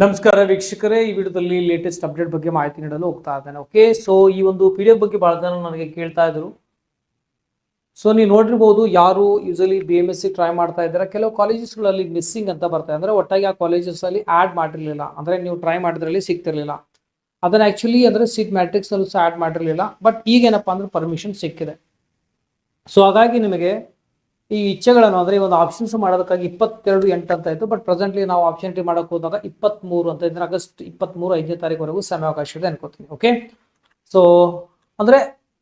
ನಮಸ್ಕಾರ ವೀಕ್ಷಕರೇ, ಈ ವಿಡಿಯೋದಲ್ಲಿ ಲೇಟೆಸ್ಟ್ ಅಪ್ಡೇಟ್ ಬಗ್ಗೆ ಮಾಹಿತಿ ನೀಡಲು ಹೋಗ್ತಾ ಇದ್ದೇನೆ. ಓಕೆ ಸೊ ಈ ಒಂದು ಪಿ ಡಿ ಎಫ್ ಬಗ್ಗೆ ಬಹಳ ಜನ ನನಗೆ ಕೇಳ್ತಾ ಇದ್ರು. ಸೊ ನೀವು ನೋಡಿರ್ಬೋದು ಯಾರು usually B M S C try ಮಾಡ್ತಾ ಇದ್ದಾರೆ. ಕೆಲವು ಕಾಲೇಜಸ್ಗಳಲ್ಲಿ ಮಿಸ್ಸಿಂಗ್ ಅಂತ ಬರ್ತಾ ಅಂದ್ರೆ ಒಟ್ಟಾಗಿ ಆ ಕಾಲೇಜಸ್ ಅಲ್ಲಿ ಆಡ್ ಮಾಡಿರಲಿಲ್ಲ. ಅಂದರೆ ನೀವು ಟ್ರೈ ಮಾಡಿದ್ರಲ್ಲಿ ಸಿಗ್ತಿರಲಿಲ್ಲ. ಅದನ್ನು ಆ್ಯಕ್ಚುಲಿ ಅಂದರೆ ಸೀಟ್ ಮ್ಯಾಟ್ರಿಕ್ಸಲ್ಲೂ ಸಹ ಆ್ಯಡ್ ಮಾಡಿರಲಿಲ್ಲ. ಬಟ್ ಈಗ ಏನಪ್ಪಾ ಅಂದ್ರೆ ಪರ್ಮಿಷನ್ ಸಿಕ್ಕಿದೆ. ಸೊ ಹಾಗಾಗಿ ನಿಮಗೆ ಈ ಇಚ್ಛೆಗಳನ್ನು ಅಂದ್ರೆ ಈ ಒಂದು ಆಪ್ಷನ್ಸ್ ಮಾಡೋದಕ್ಕಾಗಿ ಇಪ್ಪತ್ತೆರಡು ಎಂಟು ಅಂತ ಇತ್ತು ಬಟ್ ಪ್ರೆಸೆಂಟ್ಲಿ ನಾವು ಆಪ್ಷನ್ ಟ್ರಿ ಮಾಡಕ್ಕೆ ಹೋದಾಗ ಇಪ್ಪತ್ತ್ಮೂರು ಅಂತ ಇದ್ರೆ ಆಗಸ್ಟ್ ಇಪ್ಪತ್ತ್ಮೂರು ಐದನೇ ತಾರೀಕುವರೆಗೂ ಸಮಯಾವಕಾಶ ಇದೆ ಅನ್ಕೋತೀನಿ ಓಕೆ ಸೊ ಅಂದ್ರೆ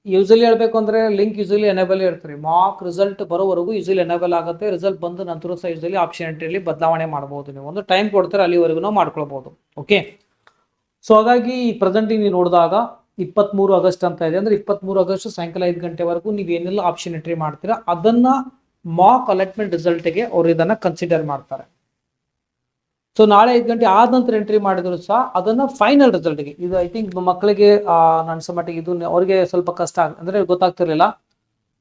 ಯೂಸಲಿ ಹೇಳ್ಬೇಕು ಅಂದ್ರೆ ಲಿಂಕ್ ಯೂಸಲಿ ಎನೇಬಲ್ ಇರ್ತೀರಿ ಮಾರ್ಕ್ ರಿಸಲ್ಟ್ ಬರೋವರೆಗೂ ಯೂಸಲಿ ಎನೇಬಲ್ ಆಗುತ್ತೆ. ರಿಸಲ್ಟ್ ಬಂದ ನಂತರ ಸಹ ಯೂಸಲಿ ಆಪ್ಷನ್ ಎಂಟ್ರಿಯಲ್ಲಿ ಬದಲಾವಣೆ ಮಾಡಬಹುದು ನೀವು. ಒಂದು ಟೈಮ್ ಕೊಡ್ತಾರೆ, ಅಲ್ಲಿವರೆಗೂ ನಾವು ಮಾಡ್ಕೊಳ್ಬಹುದು ಓಕೆ ಸೊ ಹಾಗಾಗಿ ಪ್ರೆಸೆಂಟ್ ನೀವು ನೋಡಿದಾಗ ಇಪ್ಪತ್ತ್ಮೂರು ಆಗಸ್ಟ್ ಅಂತ ಇದೆ. ಅಂದ್ರೆ ಇಪ್ಪತ್ತ್ಮೂರು ಆಗಸ್ಟ್ ಸಾಯಂಕಾಲ ಐದು ಗಂಟೆವರೆಗೂ ನೀವು ಏನೆಲ್ಲ ಆಪ್ಷನ್ ಎಂಟ್ರಿ ಮಾಡ್ತೀರಾ, ಅದನ್ನ ಮಾಕ್ ಅಲಾಟ್ಮೆಂಟ್ ರಿಸಲ್ಟ್ಗೆ ಅವರು ಇದನ್ನ ಕನ್ಸಿಡರ್ ಮಾಡ್ತಾರೆ. ಸೊ ನಾಳೆ ಐದು ಗಂಟೆ ಆದ ನಂತರ ಎಂಟ್ರಿ ಮಾಡಿದ್ರು ಸಹ ಅದನ್ನ ಫೈನಲ್ ರಿಸಲ್ಟ್ಗೆ ಇದು ಐ ಥಿಂಕ್ ಮಕ್ಕಳಿಗೆ ನನ್ನ ಮಟ್ಟಿಗೆ ಇದು ಅವ್ರಿಗೆ ಸ್ವಲ್ಪ ಕಷ್ಟ ಅಂದ್ರೆ ಗೊತ್ತಾಗ್ತಿರ್ಲಿಲ್ಲ.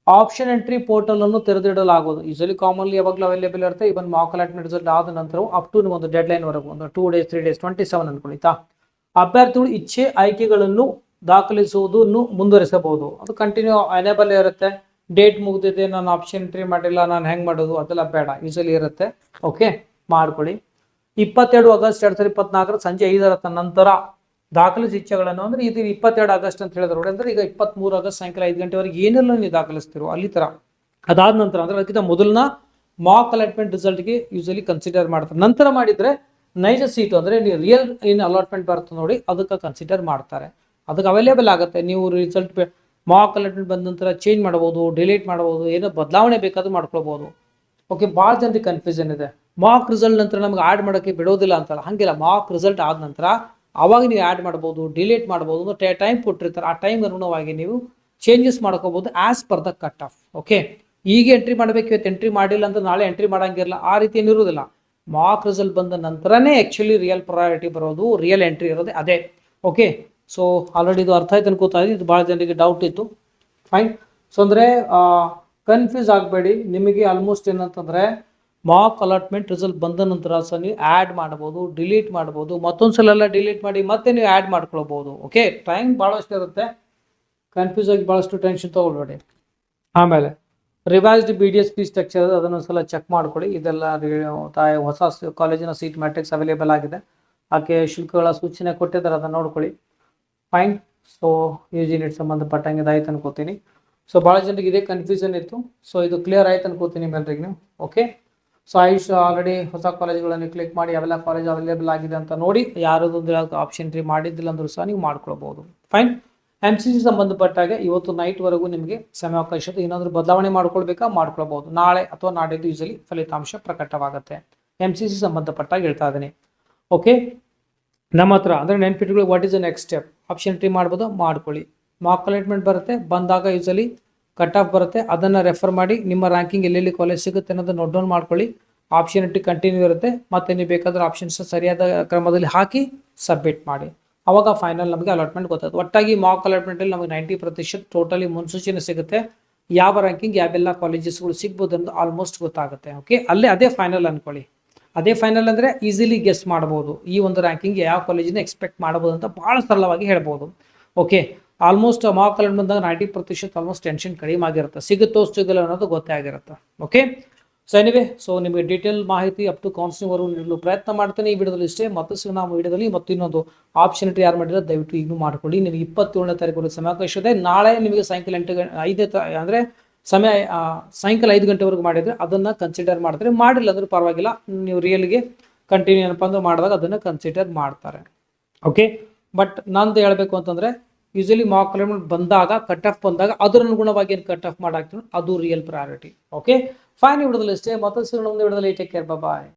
ಆಪ್ಷನ್ ಎಂಟ್ರಿ ಪೋರ್ಟಲ್ ಅನ್ನು ತೆರೆದಿಡಲಾಗುವುದು. ಯೂಸಲಿ ಕಾಮನ್ಲಿ ಯಾವಾಗಲೂ ಅವೈಲೇಬಲ್ ಇರುತ್ತೆ. ಇವನ್ ಮಾಕ್ ಅಲಾಟ್ಮೆಂಟ್ ರಿಸಲ್ಟ್ ಆದ ನಂತರ ಅಪ್ ಟು ಒಂದು ಡೆಡ್ ಲೈನ್ ವರೆಗೂ, ಒಂದು two days three days twenty seven ಅನ್ಕೊಳಿತಾ? ಅಭ್ಯರ್ಥಿಗಳು ಇಚ್ಛೆ, ಆಯ್ಕೆಗಳನ್ನು ದಾಖಲಿಸುವುದನ್ನು ಮುಂದುವರಿಸಬಹುದು. ಅದು ಕಂಟಿನ್ಯೂ ಅನೇಬಲ್ ಇರುತ್ತೆ. ಡೇಟ್ ಮುಗ್ದಿದೆ, ನಾನು ಆಪ್ಷನ್ ಎಂಟ್ರಿ ಮಾಡಿಲ್ಲ, ನಾನು ಹೆಂಗೆ ಮಾಡೋದು ಅದೆಲ್ಲ ಬೇಡ ಯೂಸಲಿ ಇರುತ್ತೆ. ಓಕೆ ಮಾಡ್ಕೊಳ್ಳಿ. ಇಪ್ಪತ್ತೆರಡು ಆಗಸ್ಟ್ ಎರಡು ಸಾವಿರದ ಇಪ್ಪತ್ನಾಲ್ಕರ ಸಂಜೆ ಐದರ ನಂತರ ದಾಖಲೆ ಇಚ್ಛೆಗಳನ್ನು ಅಂದ್ರೆ ಇದು ಇಪ್ಪತ್ತೆರಡು ಆಗಸ್ಟ್ ಅಂತ ಹೇಳಿದ್ರು. ನೋಡಿ ಅಂದ್ರೆ ಈಗ ಇಪ್ಪತ್ಮೂರು ಆಗಸ್ಟ್ ಸಾಯಂಕಾಲ ಐದು ಗಂಟೆವರೆಗೆ ಏನೆಲ್ಲ ನೀವು ದಾಖಲಿಸ್ತಿರೋ ಅಲ್ಲಿ ತರ. ಅದಾದ ನಂತರ ಅಂದ್ರೆ ಅದಕ್ಕಿಂತ ಮೊದಲನ ಮಾಕ್ ಅಲಾಟ್ಮೆಂಟ್ ರಿಸಲ್ಟ್ಗೆ ಯೂಸಲಿ ಕನ್ಸಿಡರ್ ಮಾಡ್ತಾರೆ. ನಂತರ ಮಾಡಿದ್ರೆ ನೈಜ ಸೀಟು ಅಂದ್ರೆ ನೀವು ರಿಯಲ್ ಏನ್ ಅಲಾಟ್ಮೆಂಟ್ ಬರುತ್ತೆ ನೋಡಿ, ಅದಕ್ಕೆ ಕನ್ಸಿಡರ್ ಮಾಡ್ತಾರೆ. ಅದಕ್ಕೆ ಅವೈಲೇಬಲ್ ಆಗುತ್ತೆ. ನೀವು ರಿಸಲ್ಟ್ ಮಾಕ್ ಅಲಾಟ್ಮೆಂಟ್ ಬಂದ ನಂತರ ಚೇಂಜ್ ಮಾಡಬಹುದು ಡಿಲೀಟ್ ಮಾಡಬಹುದು, ಏನೋ ಬದಲಾವಣೆ ಬೇಕಾದ್ರೂ ಮಾಡ್ಕೊಳ್ಬೋದು ಓಕೆ ಭಾಳ ಜನರಿಗೆ ಕನ್ಫ್ಯೂಷನ್ ಇದೆ. ಮಾಕ್ ರಿಸಲ್ಟ್ ನಂತರ ನಮ್ಗೆ ಆ್ಯಡ್ ಮಾಡೋಕ್ಕೆ ಬಿಡೋದಿಲ್ಲ ಅಂತಲ್ಲ, ಹಂಗಿಲ್ಲ ಮಾಕ್ ರಿಸಲ್ಟ್ ಆದ ನಂತರ ಅವಾಗ ನೀವು ಆ್ಯಡ್ ಮಾಡ್ಬೋದು ಡಿಲೀಟ್ ಮಾಡ್ಬೋದು ಟೈಮ್ ಕೊಟ್ಟಿರ್ತಾರೆ. ಆ ಟೈಮ್ ಅನುಗುಣವಾಗಿ ನೀವು ಚೇಂಜಸ್ ಮಾಡ್ಕೋಬೋದು as per the cut off okay ಈಗ ಎಂಟ್ರಿ ಮಾಡಬೇಕು, ಇವತ್ತು ಎಂಟ್ರಿ ಮಾಡಿಲ್ಲ ಅಂದ್ರೆ ನಾಳೆ ಎಂಟ್ರಿ ಮಾಡೋಂಗಿರಲ್ಲ. ಆ ರೀತಿ ಏನಿರೋದಿಲ್ಲ ಮಾಕ್ ರಿಸಲ್ಟ್ ಬಂದ ನಂತರನೇ ಆ್ಯಕ್ಚುಲಿ ರಿಯಲ್ ಪ್ರಯಾರಿಟಿ ಬರೋದು ರಿಯಲ್ ಎಂಟ್ರಿ ಇರೋದೇ ಅದೇ. ಓಕೆ ಸೊ ಆಲ್ರೆಡಿ ಇದು ಅರ್ಥ ಆಯ್ತು ಅನ್ಕೋತಾ ಇದ್ದೀನಿ. ಇದು ಭಾಳ ಜನರಿಗೆ ಡೌಟ್ ಇತ್ತು. ಫೈನ್ ಸೊ ಅಂದರೆ ಕನ್ಫ್ಯೂಸ್ ಆಗಬೇಡಿ. ನಿಮಗೆ ಆಲ್ಮೋಸ್ಟ್ ಏನಂತಂದರೆ ಮಾಕ್ ಅಲಾಟ್ಮೆಂಟ್ ರಿಸಲ್ಟ್ ಬಂದ ನಂತರ ಸಹ ನೀವು ಆ್ಯಡ್ ಮಾಡ್ಬೋದು ಡಿಲೀಟ್ ಮಾಡ್ಬೋದು ಮತ್ತೊಂದು ಸಲ ಎಲ್ಲ ಡಿಲೀಟ್ ಮಾಡಿ ಮತ್ತೆ ನೀವು ಆ್ಯಡ್ ಮಾಡ್ಕೊಳ್ಬೋದು ಓಕೆ ಟೈಮ್ ಭಾಳಷ್ಟು ಇರುತ್ತೆ. ಕನ್ಫ್ಯೂಸ್ ಆಗಿ ಭಾಳಷ್ಟು ಟೆನ್ಷನ್ ತೊಗೊಳ್ಬೇಡಿ. ಆಮೇಲೆ revised B D S P structure ಅದನ್ನು ಸಲ ಚೆಕ್ ಮಾಡ್ಕೊಳ್ಳಿ. ಇದೆಲ್ಲ ಹೊಸ ಕಾಲೇಜಿನ ಸೀಟ್ ಮ್ಯಾಟ್ರಿಕ್ಸ್ ಅವೈಲೇಬಲ್ ಆಗಿದೆ. ಆಕೆ ಶುಲ್ಕಗಳ ಸೂಚನೆ ಕೊಟ್ಟಿದ್ದಾರೆ. ಅದನ್ನು ನೋಡ್ಕೊಳ್ಳಿ. ಫೈನ್ ಸೊ ಯೂಸ್ ಯೂನಿಟ್ ಸಂಬಂಧಪಟ್ಟಂಗೆ ಇದಾಯ್ತು ಅನ್ಕೋತೀನಿ. ಸೊ ಭಾಳ ಜನರಿಗೆ ಇದೇ ಕನ್ಫ್ಯೂಷನ್ ಇತ್ತು. ಸೊ ಇದು ಕ್ಲಿಯರ್ ಆಯ್ತು ಅನ್ಕೋತೀನಿ ಎಲ್ರಿಗೆ. ನೀವು ಓಕೆ ಸೊ ಆಯುಷ್ ಆಲ್ರೆಡಿ ಹೊಸ ಕಾಲೇಜುಗಳನ್ನು ಕ್ಲಿಕ್ ಮಾಡಿ ಅವೆಲ್ಲ ಕಾಲೇಜ್ ಅವೈಲೇಬಲ್ ಆಗಿದೆ ಅಂತ ನೋಡಿ ಯಾರದೊಂದು ಆಪ್ಷನ್ ಎಂಟ್ರಿ ಮಾಡಿದ್ದಿಲ್ಲ ಅಂದ್ರೂ ಸಹ ನೀವು ಮಾಡ್ಕೊಳ್ಬೋದು. ಫೈನ್ ಎಂ ಸಿ ಸಿ ಸಂಬಂಧಪಟ್ಟಾಗೆ ಇವತ್ತು ನೈಟ್ವರೆಗೂ ನಿಮಗೆ ಸಮಯಾವಕಾಶ ಇದೆ ಏನಾದರೂ ಬದಲಾವಣೆ ಮಾಡ್ಕೊಳ್ಬೇಕಾ? ಮಾಡ್ಕೊಳ್ಬೋದು. ನಾಳೆ ಅಥವಾ ನಾಡಿದ್ದು ಯೂಸಲಿ ಫಲಿತಾಂಶ ಪ್ರಕಟವಾಗುತ್ತೆ. ಎಂ ಸಿ ಸಿ ಸಂಬಂಧಪಟ್ಟಾಗ ಹೇಳ್ತಾ ಇದ್ದೀನಿ. ಓಕೆ ನಮ್ಮ ಹತ್ರ ಅಂದರೆ ನೆನ್ಪಿಟ್ಕೊಳ್ಳಿ what is the next step option entry ಮಾಡ್ಬೋದು, ಮಾಡ್ಕೊಳ್ಳಿ. ಮಾಕ್ ಅಲೈಟ್ಮೆಂಟ್ ಬರುತ್ತೆ, ಬಂದಾಗ ಯೂಸಲಿ ಕಟ್ ಆಫ್ ಬರುತ್ತೆ. ಅದನ್ನು ರೆಫರ್ ಮಾಡಿ, ನಿಮ್ಮ ರ್ಯಾಂಕಿಂಗ್ ಎಲ್ಲೆಲ್ಲಿ ಕಾಲೇಜ್ ಸಿಗುತ್ತೆ ಅನ್ನೋದನ್ನ ನೋಟ್ ಡೌನ್ ಮಾಡ್ಕೊಳ್ಳಿ. ಆಪ್ಷನ್ ಎಂಟ್ರಿ ಕಂಟಿನ್ಯೂ ಇರುತ್ತೆ. ಮತ್ತೆ ನೀವು ಬೇಕಾದ್ರೆ ಆಪ್ಷನ್ಸ್ ಸರಿಯಾದ ಕ್ರಮದಲ್ಲಿ ಹಾಕಿ ಸಬ್ಮಿಟ್ ಮಾಡಿ. ಅವಾಗ ಫೈನಲ್ ನಮಗೆ ಅಲಾಟ್ಮೆಂಟ್ ಗೊತ್ತಾಗುತ್ತೆ. ಒಟ್ಟಾಗಿ ಮಾರ್ಕ್ ಅಲಾಟ್ಮೆಂಟಲ್ಲಿ ನಮಗೆ ನೈಂಟಿ ಪ್ರತಿಶತ ಟೋಟಲಿ ಮುನ್ಸೂಚನೆ ಸಿಗುತ್ತೆ. ಯಾವ ರ್ಯಾಂಕಿಂಗ್ ಯಾವೆಲ್ಲ ಕಾಲೇಜಸ್ಗಳು ಸಿಗ್ಬೋದು ಅಂತ ಆಲ್ಮೋಸ್ಟ್ ಗೊತ್ತಾಗುತ್ತೆ. ಓಕೆ ಅಲ್ಲೇ ಅದೇ ಫೈನಲ್ ಅನ್ಕೊಳ್ಳಿ. ಅದೇ ಫೈನಲ್ ಅಂದರೆ ಈಸಿಲಿ ಗೆಸ್ ಮಾಡ್ಬೋದು. ಈ ಒಂದು ರ್ಯಾಂಕಿಂಗ್ ಯಾವ ಕಾಲೇಜಿನ ಎಕ್ಸ್ಪೆಕ್ಟ್ ಮಾಡ್ಬೋದು ಅಂತ ಭಾಳ ಸರಳವಾಗಿ ಹೇಳ್ಬೋದು. ಓಕೆ ಆಲ್ಮೋಸ್ಟ್ ಮಾರ್ಕ್ ಕಾಲೇಜ್ ಬಂದಾಗ ನೈಂಟಿ ಪ್ರತಿಶತ ಆಲ್ಮೋಸ್ಟ್ ಟೆನ್ಷನ್ ಕಡಿಮೆ ಆಗಿರುತ್ತೆ. ಸಿಗುತ್ತೋ ಸಿಗಲ್ಲ ಅನ್ನೋದು ಗೊತ್ತೇ ಆಗಿರುತ್ತೆ. ಓಕೆ ಸೊ ಎನಿವೆ ಸೊ ನಿಮಗೆ ಡೀಟೇಲ್ ಮಾಹಿತಿ ಅಪ್ ಟು ಕೌನ್ಸಿಲಿಂಗ್ವರೆಗೂ ನೀಡಲು ಪ್ರಯತ್ನ ಮಾಡ್ತೇನೆ. ಈ ವಿಡಿಯೋದಲ್ಲಿ ಇಷ್ಟೇ ಮತ್ತು ಸಿಗೋಣ ನಾವು ವಿಡಿಯೋದಲ್ಲಿ ಮತ್ತು ಇನ್ನೊಂದು ಆಪ್ಷನ್ ಯಾರು ಮಾಡಿದ್ರೆ ದಯವಿಟ್ಟು ಇನ್ನೂ ಮಾಡ್ಕೊಳ್ಳಿ. ನಿಮಗೆ ಇಪ್ಪತ್ತೇಳನೇ ತಾರೀಕು ಸಮಯಾವಕಾಶ ಇದೆ ನಾಳೆ ನಿಮಗೆ ಸಾಯಂಕಾಲ ಎಂಟು ಗಂಟೆ ಐದೇ ಅಂದರೆ ಸಮಯ ಸಾಯಂಕಾಲ ಐದು ಗಂಟೆವರೆಗೂ ಮಾಡಿದರೆ ಅದನ್ನು ಕನ್ಸಿಡರ್ ಮಾಡ್ತಾರೆ. ಮಾಡಿಲ್ಲ ಅಂದ್ರೆ ಪರವಾಗಿಲ್ಲ. ನೀವು ರಿಯಲ್ಗೆ ಕಂಟಿನ್ಯೂ ಏನಪ್ಪ ಅಂದ್ರೆ ಮಾಡಿದಾಗ ಅದನ್ನು ಕನ್ಸಿಡರ್ ಮಾಡ್ತಾರೆ. ಓಕೆ ಬಟ್ ನಂದು ಹೇಳಬೇಕು ಅಂತಂದರೆ ಯೂಶಲಿ ಮಾಕ್ ಅಲೈನ್ಮೆಂಟ್ ಬಂದಾಗ ಕಟ್ ಆಫ್ ಬಂದಾಗ ಅದರ ಅನುಗುಣವಾಗಿ ಏನು ಕಟ್ ಆಫ್ ಮಾಡಾಕ್ತೀವಿ ಅದು ರಿಯಲ್ ಪ್ರಯಾರಿಟಿ ಓಕೆ ಫೈನ್ ವಿಡದಲ್ಲಿ ಇಷ್ಟೇ ಮತ್ತೊಂದು ವಿಡದಲ್ಲಿ ಟೇಕ್ ಕೇರ್ ಬಾಯ್